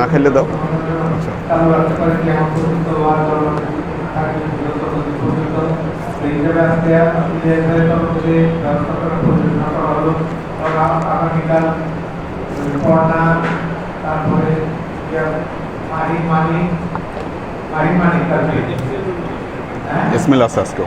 না খেলে দাও আচ্ছা চালু রাখতে পারে যে আমার পর্যন্ত ওয়ার চলমান থাকে পর্যন্ত এই হিসাবে আজকে নিজেদের তরফ থেকে ব্যবস্থা করার পরিচালনা করা হলো কারণ আ- আগামীকাল পড়না তারপরে ইয়া, মারি মানি মারি মানি তারপরে হ্যাঁ স্মেল আছে আজকেও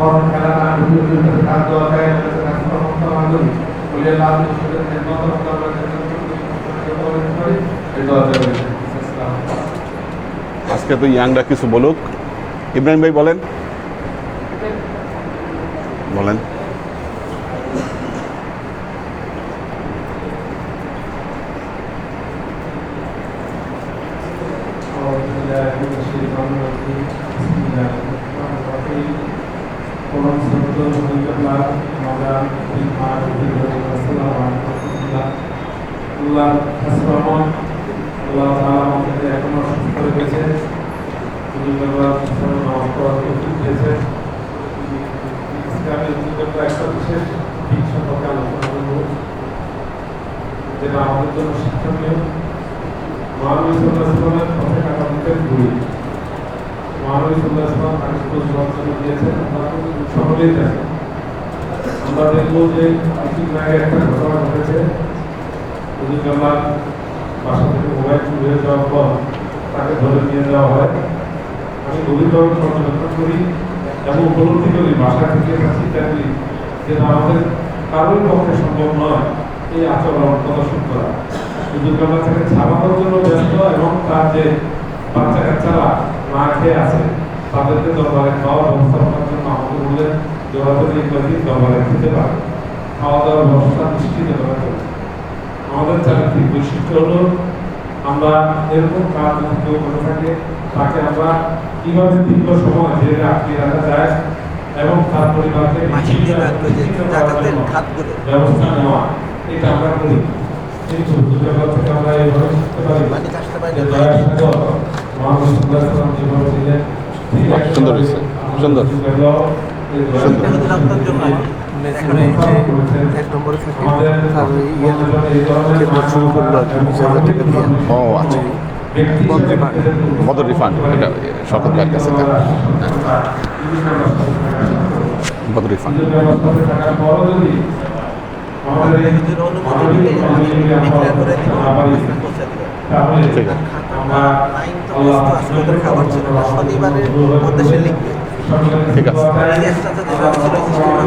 আমাদের কাজ সমর্থন করি বলে লাভ সাথে খেদমত এবং দরবারের খেদমত করতে পারি এই দোয়া দেবেন আজকে তো ইয়াংরা কিছু বলুক। ইব্রাহিম ভাই বলেন। বলেন। আল্লাহ হাসরামন আল্লাহ তাআলা আমাদের এখনও সুস্থ রেখেছে। তৌফিক দিয়েছে। ইসলামের জীবনটা একটা বিশেষ দিক সম্পর্কে আলোচনা করব। যেটা আমাদের জন্য শিক্ষণীয়। আমরা সকলেই যে কিছুদিন আগে একটা ঘটনা ঘটেছে। হুজুরগাল্লার বাসা থেকে মোবাইল চুরি হয়ে যাওয়ার পর তাকে ধরে নিয়ে যাওয়া হয়, আমি গভীরভাবে পর্যবেক্ষণ করি এবং উপলব্ধি করি, বাসা থেকে একটা চিন্তা করি যে আমাদের কারোর পক্ষে সম্ভব নয় এই আচরণ প্রদর্শন করা। হুজুরগাল্লা থেকে ছাড়ানোর জন্য ব্যস্ত এবং তার যে বাচ্চা কাচ্চারা না খেয়ে আছে, তাদেরকে দরবারে খাওয়ার ব্যবস্থা করার জন্য আমাকে বললেন যে ওরা এই কয়েকদিন দরবারে খেতে পারে। খাওয়া দাওয়ার ব্যবস্থা নিশ্চিত করা আমাদের চারিত্রিক বৈশিষ্ট্য হলো আমরা এরকম কাজ যদি কেউ করে থাকে তাকে আমরা কীভাবে দীর্ঘ সময় জেলে আটকে রাখা যায় এবং তার পরিবারকে ব্যবস্থা নেওয়া এটা আমরা করি। কিন্তু দুর্গাপুর থেকে আমরা এইভাবে শিখতে পারি। মানে যেভাবে ছিলেন সুন্দর সুন্দর। সুন্দর। এখানে এই যে এক নম্বরে থাকে আর ইয়ে খেদমত শুরু করল আর কি বিশ হাজার টাকা দিয়ে ও আচ্ছা বদর রিফান্ড এটা ভাইয়ের কাছে বদর রিফান্ড ঠিক আছে।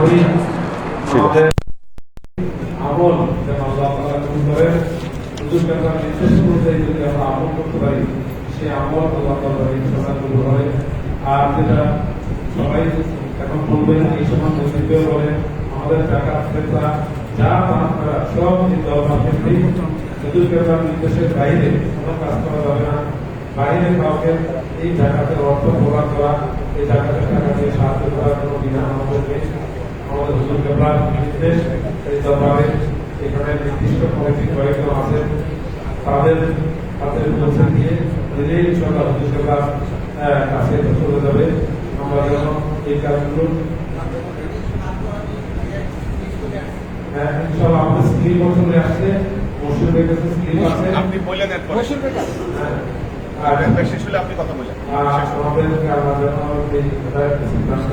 ঠিক ছিল এখন এই আমাদের করা সব বাইরে কোনো কাজ করা না বাইরে কাউকে এই জায়গাতে অর্থ প্রদান করা এই জায়গাতে টাকা দিয়ে সাহায্য করার কোনো বিধান আমাদের নেই আমাদের কেবলার নির্দেশ এই দরবারে এখানে নির্দিষ্ট কমিটি কয়েকজন আছেন তাদের হাতে পৌঁছে দিয়ে নিজেই কেবলার আহ, কাছে চলে যাবে। আমরা যেন এই কাজগুলো হ্যাঁ ইনশাল্লাহ আমাদের আসছে। মসজিদের কাছে স্লিপ আছে। আপনি বললেন এরপরে। হ্যাঁ। আর শেষ হলে আপনি কথা বললেন। আর আমাদের এই সিদ্ধান্ত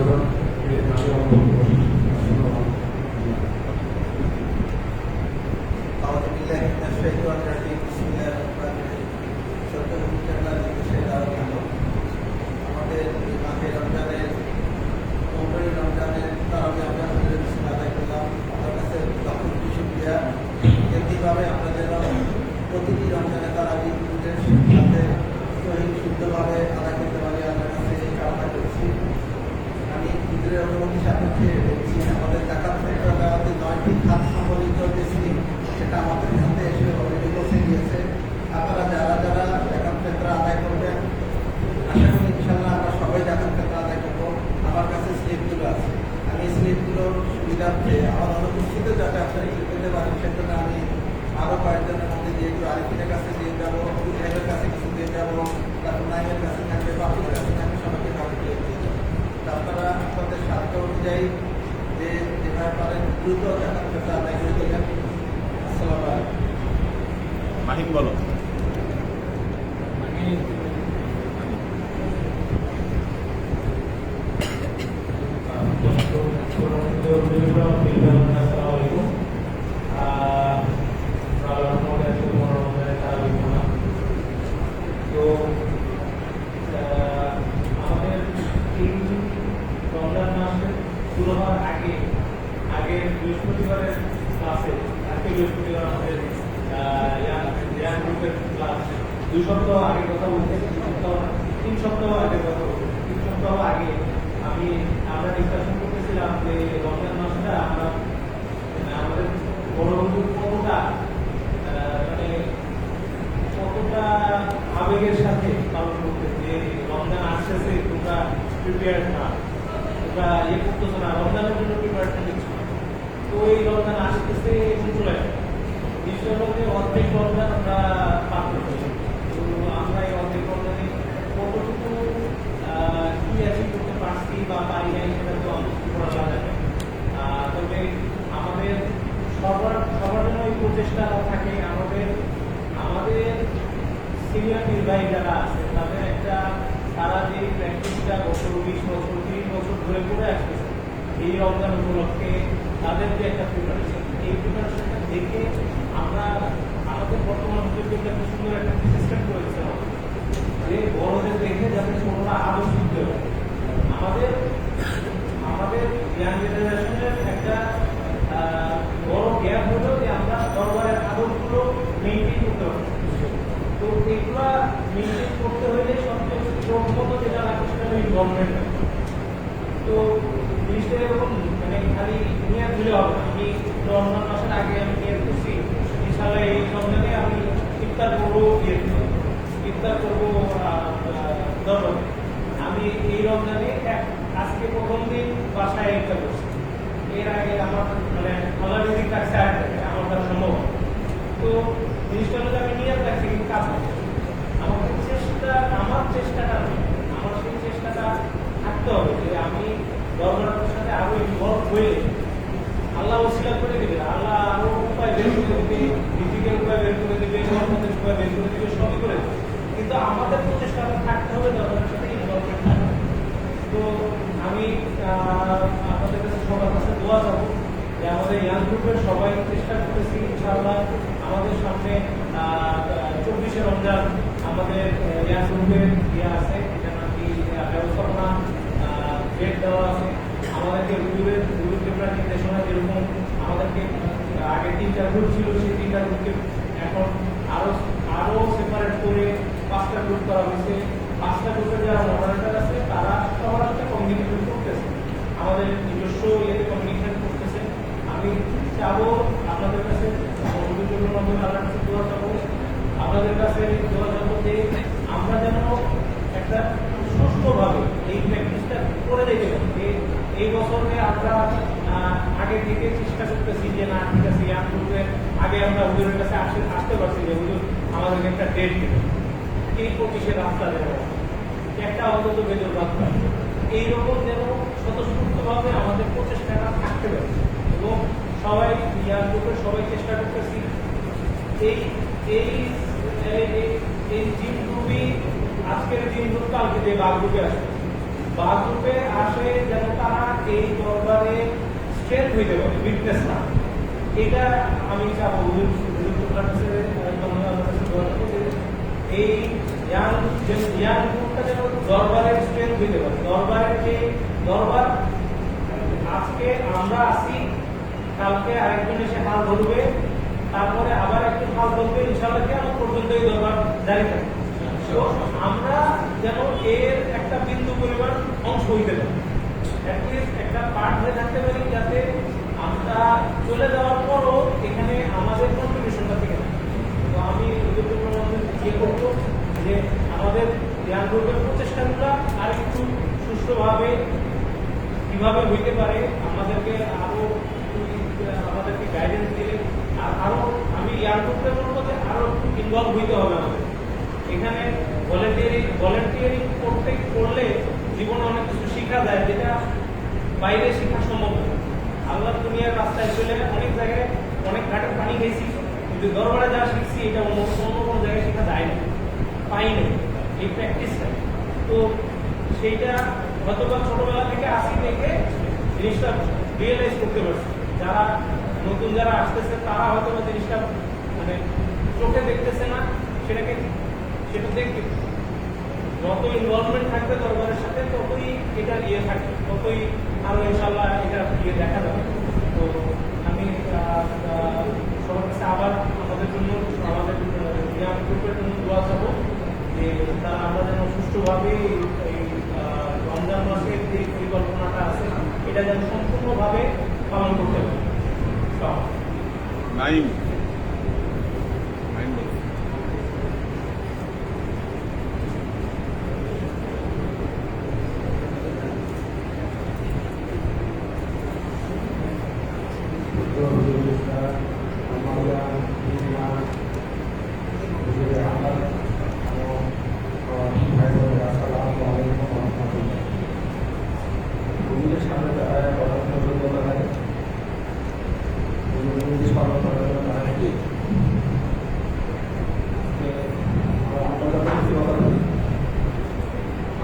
দ্রুত টাকা আদায় করে দেবেন আসসালাম মাহিম বলো। বঙ্গবন্ধু কতটা মানে কতটা আবেগের সাথে যে রমজান আসতেছে প্রিপেয়ার না, তোমরা ইয়ে জন্য প্রিপেয়ারেশন নিচ্ছ তো এই রমজান আসতেছে অর্ধেক রমজান আমরা পার করতে আমরা এই অর্ধেক রমজানে কতটুকু কি অ্যাচিভ করতে পারছি বা পারি সেটা তো অন্তত করা যাবে তবে সবার সবার জন্য এই প্রচেষ্টাটা থাকে। আমাদের আমাদের সিনিয়র নির্বাহী যারা আছে, তাদের একটা তারা যে প্র্যাকটিসটা বছর উনিশ বছর, তিরিশ বছর ধরে করে আসতেছে এই রমজান উপলক্ষে তাদের যে একটা প্রিপারেশন এই প্রিপারেশনটা দেখে আমরা আমাদের বর্তমান একটা সুন্দর একটা সিস্টেম করেছি। বা আসে যেন তারা এই দরবারে স্ট্রেংথ হইতে পারে উইকনেস না। এটা আমি চাবো এই দরবারের স্ট্রেংথ হইতে পারে। দরবারের যে দরবার, আজকে আমরা আসি কালকে আরেকজন এসে হাল ধরবে, তারপরে আবার একটু হাল ধরবে, ইনশাআল্লাহ কেমন পর্যন্ত এই দরবার জারি থাকে আমরা যেন এর বিন্দু পরিমাণ অংশ হইতে পারে। একটা পার্ট হয়ে থাকতে পারি যাতে আমরা চলে যাওয়ার পরও এখানে আমাদের কন্ট্রিবিউশনটা থেকে তো আমি ইয়ে করব যে আমাদের ধ্যান গ্রুপের প্রচেষ্টাগুলো আর একটু সুষ্ঠুভাবে কীভাবে হইতে পারে, আমাদেরকে আরও আমাদেরকে গাইডেন্স দিলে আর আরও আমি ইয়ার করতে বলব যে আরও ইনভলভ হইতে হবে আমাদের। এখানে ভলেন্টিয়ারিং ভলেন্টিয়ারিং করতে করলে জীবনে অনেক কিছু শেখা যায়, যেটা বাইরে শেখা সম্ভব আল্লাহ দুনিয়ার রাস্তায় চলে অনেক জায়গায় অনেক ঘাটের পানি খেয়েছি, কিন্তু দরবারে যা শিখছি এটা অন্য অন্য কোনো জায়গায় শেখা যায় না, পাই না এই প্র্যাকটিসটা তো সেইটা বা ছোটবেলা থেকে আসি থেকে জিনিসটা রিয়েলাইজ করতে পারছি। যারা নতুন যারা আসতেছে, তারা হয়তো জিনিসটা মানে চোখে দেখতেছে না, সেটাকে সেটা দেখবে। যত ইনভলভমেন্ট থাকবে দরবারের সাথে, ততই এটা ইয়ে থাকবে, ততই আরও ইনশাল্লাহ এটা ইয়ে দেখা যাবে। তো আমি সবার কাছে আবার আমাদের জন্য, আমাদের ইয়াং গ্রুপের জন্য দোয়া চাবো যে তারা আমরা যেন সুষ্ঠুভাবে এই- রমজান মাসের যে পরিকল্পনাটা আছে, এটা যেন সম্পূর্ণভাবে পালন করতে পারি। নাইম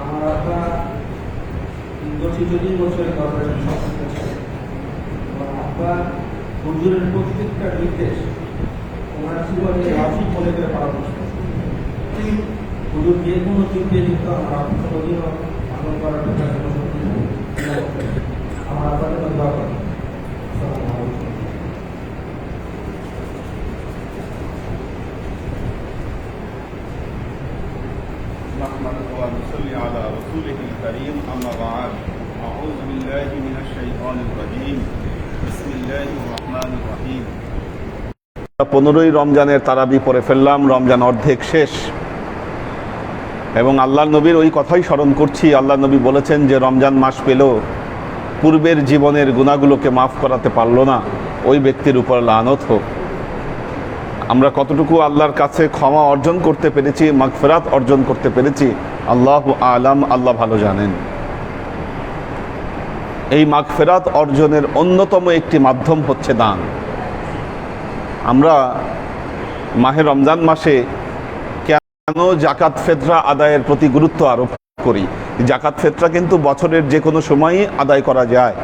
আমরা দর্শী যদি বছরের কর্পোরেশন সংস্থা ছিল আপনার হুজুরের প্রত্যেকটা নির্দেশ ওনারা ছিল যে রাশি মনে করে হুজুর যে কোনো নির্দেশ দিত আমরা শক্তি নেই। আমরা আপনাদের জন্য পনেরোই রমজানের তারাবি পড়ে ফেললাম, রমজান অর্ধেক শেষ। এবং আল্লাহ নবীর ওই কথাই স্মরণ করছি, আল্লাহ নবী বলেছেন যে রমজান মাস পেল, পূর্বের জীবনের গুণাগুলোকে মাফ করাতে পারল না, ওই ব্যক্তির উপর লানত হোক। আমরা কতটুকু আল্লাহর কাছে ক্ষমা অর্জন করতে পেরেছি, মাগফেরাত অর্জন করতে পেরেছি, আল্লাহ আলাম, আল্লাহ ভালো জানেন। এই মাগফেরাত অর্জনের অন্যতম একটি মাধ্যম হচ্ছে দান। আমরা মাহে রমজান মাসে কেন জাকাত ফেতরা আদায়ের প্রতি গুরুত্ব আরোপ করি? জাকাত ফেতরা কিন্তু বছরের যে কোনো সময়ই আদায় করা যায়।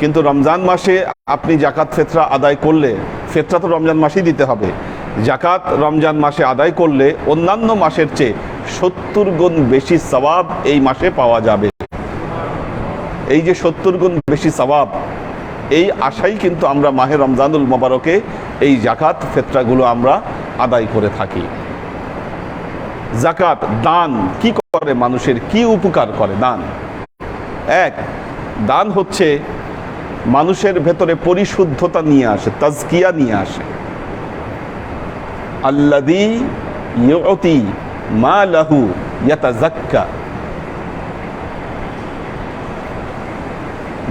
কিন্তু রমজান মাসে আপনি জাকাত ফেতরা আদায় করলে, ফেতরা তো রমজান মাসেই দিতে হবে। জাকাত রমজান মাসে আদায় করলে অন্যান্য মাসের চেয়ে সত্তর গুণ বেশি সওয়াব এই মাসে পাওয়া যাবে। এই যে সত্তর গুণ বেশি সওয়াব এই আশাই কিন্তু আমরা মাহে রমজানুল মোবারকে এই জাকাত ফেতরাগুলো আমরা আদায় করে থাকি। জাকাত, দান কি করে মানুষের? কি উপকার করে দান? এক, দান হচ্ছে মানুষের ভেতরে পরিশুদ্ধতা নিয়ে আসে, তাজকিয়া নিয়ে আসে। আল্লাদি ইউতি মা লাহু ইয়াতাজাক্কা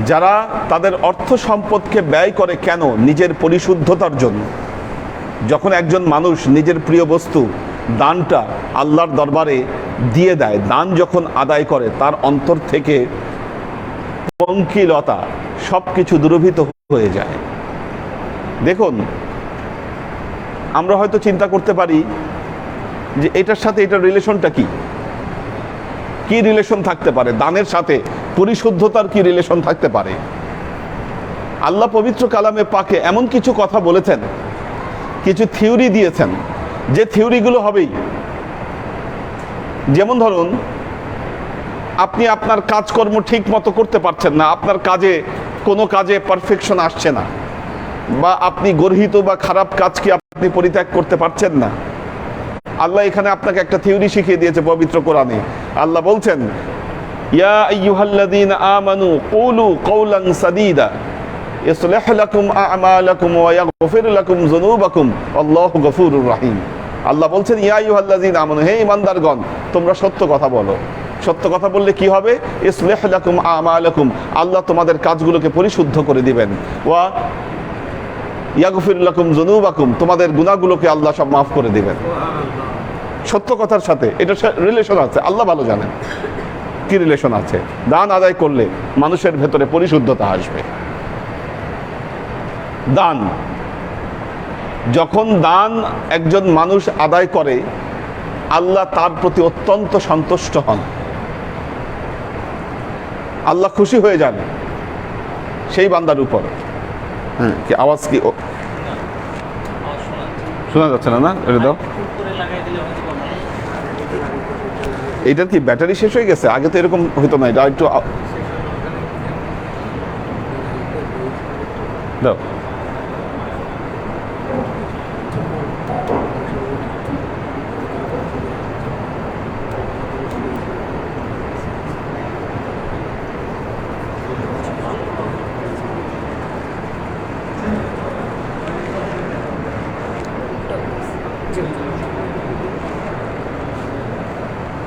যারা তাদের অর্থ সম্পদকে ব্যয় করে কেন নিজের পরিশুদ্ধতার জন্য? যখন একজন মানুষ নিজের প্রিয় বস্তু, দানটা আল্লাহর দরবারে দিয়ে দেয়, দান যখন আদায় করে, তার অন্তর থেকে পঙ্কিলতা সব কিছু দুরভিত হয়ে যায়। দেখুন, আমরা হয়তো চিন্তা করতে পারি যে এটার সাথে এটার রিলেশনটা কি? কি রিলেশন থাকতে পারে? দানের সাথে পরিশুদ্ধতার কি রিলেশন থাকতে পারে? আল্লাহ পবিত্র কালামে পাকে এমন কিছু কথা বলেছেন, কিছু থিওরি দিয়েছেন, যে থিওরিগুলো হবেই। যেমন ধরুন, আপনি আপনার কাজকর্ম ঠিক মতো করতে পারছেন না, আপনার কাজে, কোনো কাজে পারফেকশন আসছে না, বা আপনি গর্হিত বা খারাপ কাজকে আপনি পরিত্যাগ করতে পারছেন না। আল্লাহ এখানে আপনাকে একটা থিওরি শিখিয়ে দিয়েছে পবিত্র কোরআনে। আল্লাহ বলছেন ইয়া আইয়ুহাল্লাযীনা আমানু কুলু কওলান সাদীদা। ইসলিহ লাকুম আমালাকুম ওয়া ইয়াগফির লাকুম যুনুবাকুম। আল্লাহু গফুরুর রহিম। আল্লাহ বলছেন, ইয়া আইয়ুহাল্লাযিনা আমানু, হে ঈমানদারগণ, তোমরা সত্য কথা বলো। সত্য কথা বললে কি হবে? ইসলিহ লাকুম আমালাকুম। আল্লাহ তোমাদের কাজগুলোকে পরিশুদ্ধ করে দিবেন। ওয়া ইয়াগফির লাকুম যুনুবাকুম। তোমাদের গুনাহগুলোকে আল্লাহ সব মাফ করে দিবেন। সত্য কথার সাথে এটা রিলেশন আছে। আল্লাহ ভালো জানেন। কি রিলেশন আছে? দান আদায় করলে মানুষের ভেতরে পরিশুদ্ধতা আসবে। দান। যখন দান একজন মানুষ আদায় করে, আল্লাহ তার প্রতি অত্যন্ত সন্তুষ্ট হন। আল্লাহ খুশি হয়ে যান সেই বান্দার উপর। হ্যাঁ কি আওয়াজ কি শোনা যাচ্ছে না না? এটা দাও। এইটার কি ব্যাটারি শেষ হয়ে গেছে? আগে তো এরকম হতো না এটা একটু আ- দাও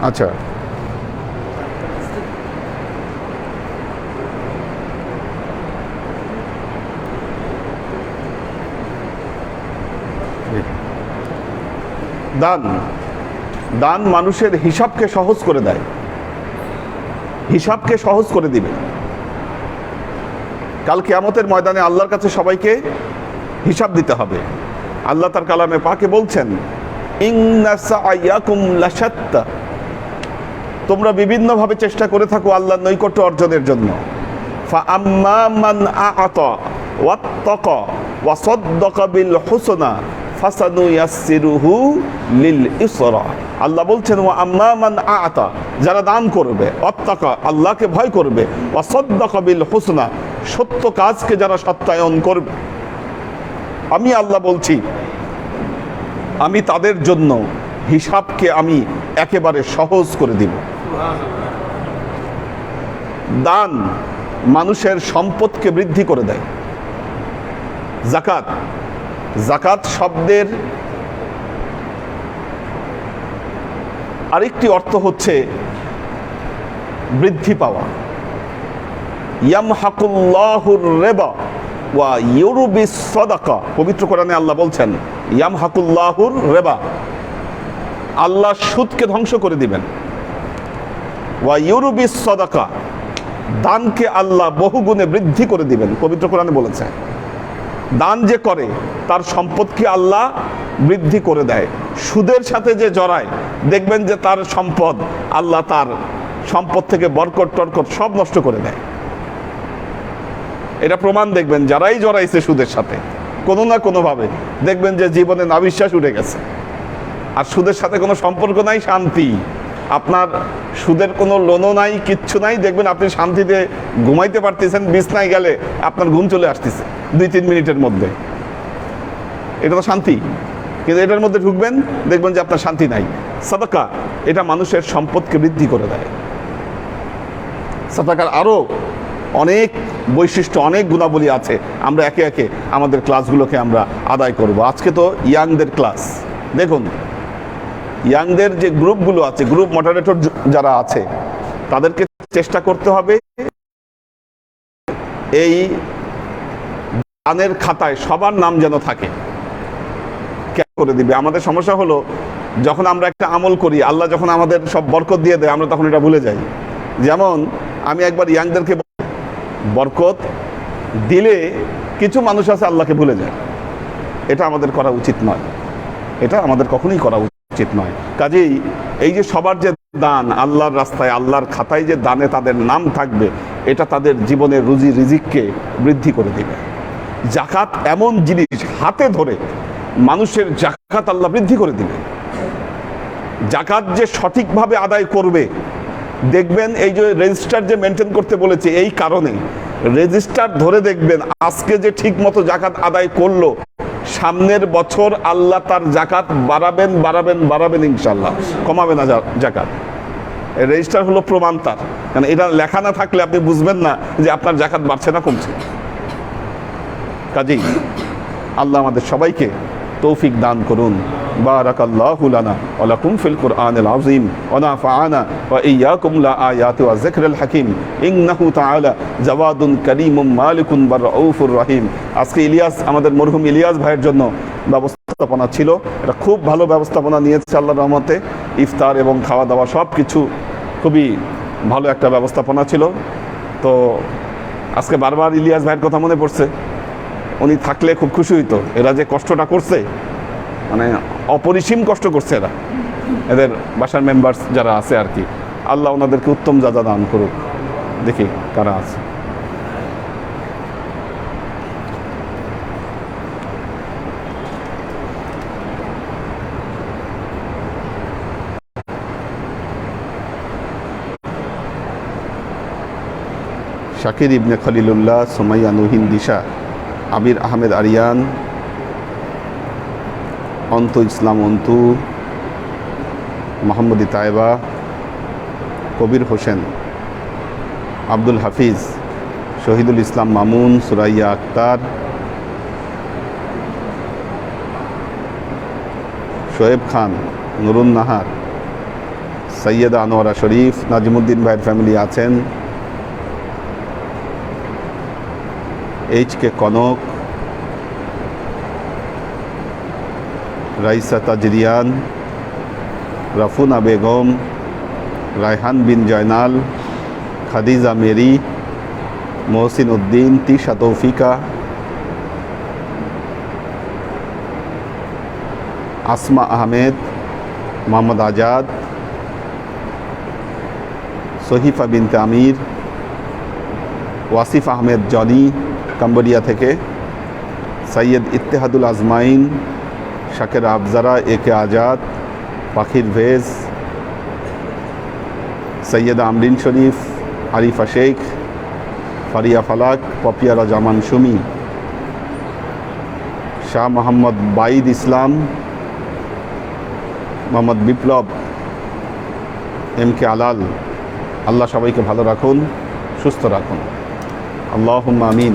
আচ্ছা। দান। দান মানুষের হিসাবকে সহজ করে দেয়। হিসাবকে সহজ করে দিবে। কাল কিয়ামতের ময়দানে আল্লাহর কাছে সবাইকে হিসাব দিতে হবে। আল্লাহ তার কালামে পাকে বলছেন ইন্না সাআয়াকুম লাশাত্তা। তোমরা বিভিন্নভাবে চেষ্টা করে থাকো আল্লাহ নৈকট্য অর্জনের জন্য। ফা আম্মা মান আত ওয়াত্তাক ওয়াসাদ্দাক বিল হুসনা ফাসানু ইয়াসসিরুহু লিল ইসরা। আল্লাহ বলছেন ও আম্মা মান আত যারা দান করবে অত্তাকা আল্লাহকে ভয় করবে অসদ্দাক বিল হুসনা, সত্য কাজকে যারা সত্যায়ন করবে। আমি আল্লাহ বলছি, আমি তাদের জন্য হিসাবকে আমি একেবারে সহজ করে দিব। দান মানুষের সম্পদকে বৃদ্ধি করে দেয়। জাকাত। জাকাত শব্দের আরেকটি অর্থ হচ্ছে বৃদ্ধি পাওয়া। ইয়াম হাকুল্লাহুর রেবা ওয়া ইউরুবি সদাকা। পবিত্র কোরআনে আল্লাহ বলছেন ইয়াম হাকুল্লাহুর রেবা। আল্লাহ সুদকে ধ্বংস করে দিবেন। ওয়া ইউরুবিস সদাকা, দানকে আল্লাহ বহুগুণে বৃদ্ধি করে দিবেন। পবিত্র কোরআনে বলেছে, দান যে করে, তার সম্পদকে আল্লাহ বৃদ্ধি করে দেয়। সুদের সাথে যে জড়ায়, দেখবেন যে তার সম্পদ আল্লাহ তার সম্পদ থেকে বরকট টরকট সব নষ্ট করে দেয়। এটা প্রমাণ দেখবেন, যারাই জড়াইছে সুদের সাথে, কোনো না কোনোভাবে দেখবেন যে জীবনে নাবিশ্বাস উঠে গেছে। আর সুদের সাথে কোনো সম্পর্ক নাই, শান্তি। আপনার সুদের কোনো লোনও নাই, কিচ্ছু নাই। দেখবেন আপনি শান্তিতে ঘুমাইতে পারতেছেন, বিছনায় গেলে আপনার ঘুম চলে আসতেছে দুই, তিন মিনিটের মধ্যে। এটা তো শান্তি। কিন্তু এটার মধ্যে ঢুকবেন, দেখবেন যে আপনার শান্তি নাই। সাদাকা, এটা মানুষের সম্পদকে বৃদ্ধি করে দেয়। সাদাকার আরও অনেক বৈশিষ্ট্য, অনেক গুণাবলী আছে। আমরা একে একে আমাদের ক্লাসগুলোকে আমরা আদায় করব। আজকে তো ইয়াংদের ক্লাস দেখুন ইয়াংদের যে গ্রুপগুলো আছে গ্রুপ মডারেটর যারা আছে, তাদেরকে চেষ্টা করতে হবে এই দানের খাতায় সবার নাম যেন থাকে। কেন করে দিবে। আমাদের সমস্যা হলো, যখন আমরা একটা আমল করি, আল্লাহ যখন আমাদের সব বরকত দিয়ে দেয়, আমরা তখন এটা ভুলে যাই। যেমন, আমি একবার ইয়াংদেরকে বরকত দিলে কিছু মানুষ আছে আল্লাহকে ভুলে যায়। এটা আমাদের করা উচিত নয়। এটা আমাদের কখনোই করা উচিত নয়। কাজেই এই যে সবার যে দান, আল্লাহর রাস্তায়, আল্লাহর খাতায় যে দানে তাদের নাম থাকবে, এটা তাদের জীবনের রুজি রিজিককে বৃদ্ধি করে দেবে। জাকাত এমন জিনিস হাতে ধরে মানুষের জাকাত আল্লাহ বৃদ্ধি করে দিবে। জাকাত যে সঠিকভাবে আদায় করবে, দেখবেন এই যে রেজিস্টার যে মেনটেন করতে বলেছে, এই কারণে রেজিস্টার ধরে দেখবেন আজকে যে ঠিক মতো জাকাত আদায় করল সামনের বছর আল্লাহ তার জাকাত বাড়াবেন বাড়াবেন বাড়াবেন ইনশাল্লাহ কমাবে না জাকাত। রেজিস্টার হলো প্রমাণ তার। কারণ এটা লেখা না থাকলে আপনি বুঝবেন না যে আপনার জাকাত বাড়ছে না কমছে। কাজেই আল্লাহ আমাদের সবাইকে তৌফিক দান করুন। بارك الله لنا ولكم في القرآن العظيم ونفعنا وإياكم لا آيات والذكر الحكيم إنه تعالى جواد كريم مالك برؤوف رحيم আজকে ইলিয়াস আমাদের মরহুম ইলিয়াস ভাইয়ের জন্য ব্যবস্থাপনা ছিল এটা খুব ভালো ব্যবস্থাপনা নিয়েছে আল্লাহর রহমতে ইফতার এবং খাওয়া দাওয়া সব কিছু খুবই ভালো একটা ব্যবস্থাপনা ছিল তো আজকে বারবার ইলিয়াস ভাইয়ের কথা মনে পড়ছে উনি থাকলে খুব খুশি হইতো এরা যে কষ্টটা করছে মানে অপরিসীম কষ্ট করছে এরা। এদের বাসার মেম্বার্স যারা আছে আর কি, আল্লাহ ওনাদেরকে উত্তম যাজা দান করুক, দেখি কারা আছে। শাকির ইবনে খলিলুল্লাহ সোমাইয়া নুহিন দিশা আবির আহমেদ আরিয়ান অন্ত ইসলাম অন্তু, মোহাম্মদী তাইবা কবির হোসেন, আব্দুল হাফিজ, শহীদুল ইসলাম মামুন, সুরাইয়া আক্তার শোয়েব খান, নুরুন নাহার, সৈয়দা আনোয়ারা শরীফ, নাজিমুদ্দিন ভাইয়ের ফ্যামিলি আছেন, H K Konok Raisa Tazrian, Rafuna Begum, Raihan Bin Joynal, Khadija Mary, Mohsin Uddin, Tisha Toufika, Asma Ahmed, Mohammad Azad, Sahifa Binte Amir, Wasif Ahmed Jony, Cambodia থেকে সৈয়দ ইত্তেহাদুল আজমাইন শাকের এ একে আজাদ, পাখির ভেজ, সৈয়দ আমরিন শরীফ, আরিফা শেখ, ফারিয়া ফালাক পপিয়ারা জামান সুমি শাহ মোহাম্মদ বাইদ ইসলাম, মোহাম্মদ বিপ্লব, এম কে আলাল। আল্লাহ সবাইকে ভালো রাখুন, সুস্থ রাখুন। আল্লাহ আমিন।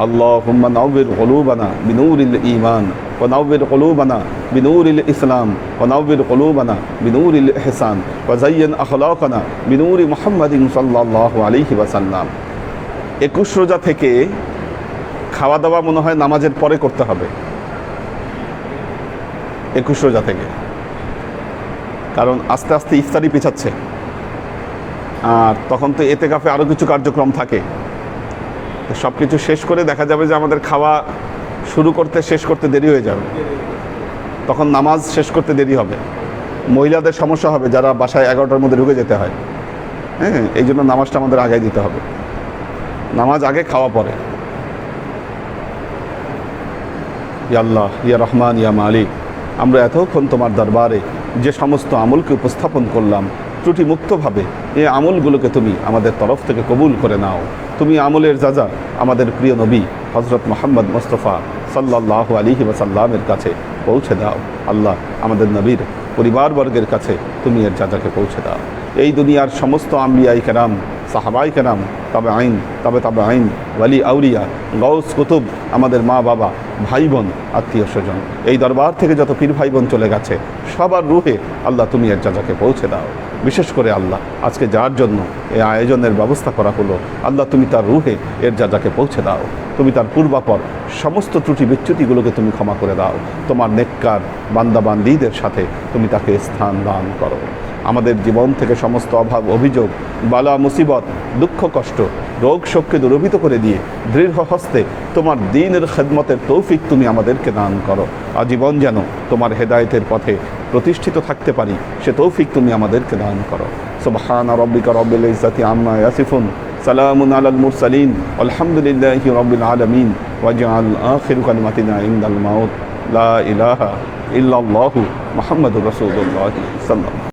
اللهم نور قلوبنا بنور الإيمان ونور قلوبنا بنور الإسلام ونور قلوبنا بنور الإحسان وزين أخلاقنا بنور محمد صلى الله عليه وسلم একুশ রোজা থেকে খাওয়া দাওয়া মনে হয় নামাজের পরে করতে হবে একুশ রোজা থেকে কারণ আস্তে আস্তে ইফতারি পেছাচ্ছে আর তখন তো এতে কাফে আরও কিছু কার্যক্রম থাকে সব কিছু শেষ করে দেখা যাবে যে আমাদের খাওয়া শুরু করতে, শেষ করতে দেরি হয়ে যাবে। তখন নামাজ শেষ করতে দেরি হবে। মহিলাদের সমস্যা হবে যারা বাসায় এগারোটার মধ্যে ঢুকে যেতে হয়। হ্যাঁ এই জন্য নামাজটা আমাদের আগে দিতে হবে। নামাজ আগে খাওয়া পরে। আল্লাহ, ইয়া রহমান, ইয়া মালিক, আমরা এতক্ষণ তোমার দরবারে যে সমস্ত আমলকে উপস্থাপন করলাম ত্রুটি মুক্তভাবে এই আমলগুলোকে তুমি আমাদের তরফ থেকে কবুল করে নাও। তুমি আমলের যাজা আমাদের প্রিয় নবী হজরত মোহাম্মদ মোস্তফা সাল্লাহ আলিহি ওয়াসাল্লামের কাছে পৌঁছে দাও। আল্লাহ আমাদের নবীর পরিবারবর্গের কাছে তুমি এর যাজাকে পৌঁছে দাও। এই দুনিয়ার সমস্ত আম্বিয়াই কেরাম সাহাবাই কেরাম তবে আইন তবে তবে আইন ওয়ালি আউলিয়া গৌস কুতুব, আমাদের মা বাবা, ভাই বোন, আত্মীয় স্বজন। এই দরবার থেকে যত পীর ভাই বোন চলে গেছে, সবার রুহে আল্লাহ তুমি এর যাজাকে পৌঁছে দাও। বিশেষ করে আল্লাহ, আজকে যার জন্য এই আয়োজনের ব্যবস্থা করা হলো, আল্লাহ তুমি তার রুহে এর যাজাকে পৌঁছে দাও। তুমি তার পূর্বাপর সমস্ত ত্রুটি বিচ্যুতিগুলোকে তুমি ক্ষমা করে দাও। তোমার নেককার, বান্দাবান্দিদের সাথে তুমি তাকে স্থান দান করো। আমাদের জীবন থেকে সমস্ত অভাব, অভিযোগ, বালা, মুসিবত, দুঃখ, কষ্ট, রোগ, শোককে দূরভূত করে দিয়ে দৃঢ় হস্তে তোমার দিনের খেদমতের তৌফিক তুমি আমাদেরকে দান করো। আজীবন যেন তোমার হেদায়েতের পথে প্রতিষ্ঠিত থাকতে পারি, সে তৌফিক তুমি আমাদেরকে দান করো। সুবহান রব্বিকা রব্বিল ইজ্জাতি আম্মা ইয়াসিফুন, সালামুন আলাল মুরসালিন, আলহামদুলিল্লাহি রব্বিল আলামিন ওয়াজআল আখির কালিমাতিনা ইনদাল মাউত, লা ইলাহা ইল্লাল্লাহু মুহাম্মাদুর রাসূলুল্লাহ সাল্লাল্লাহু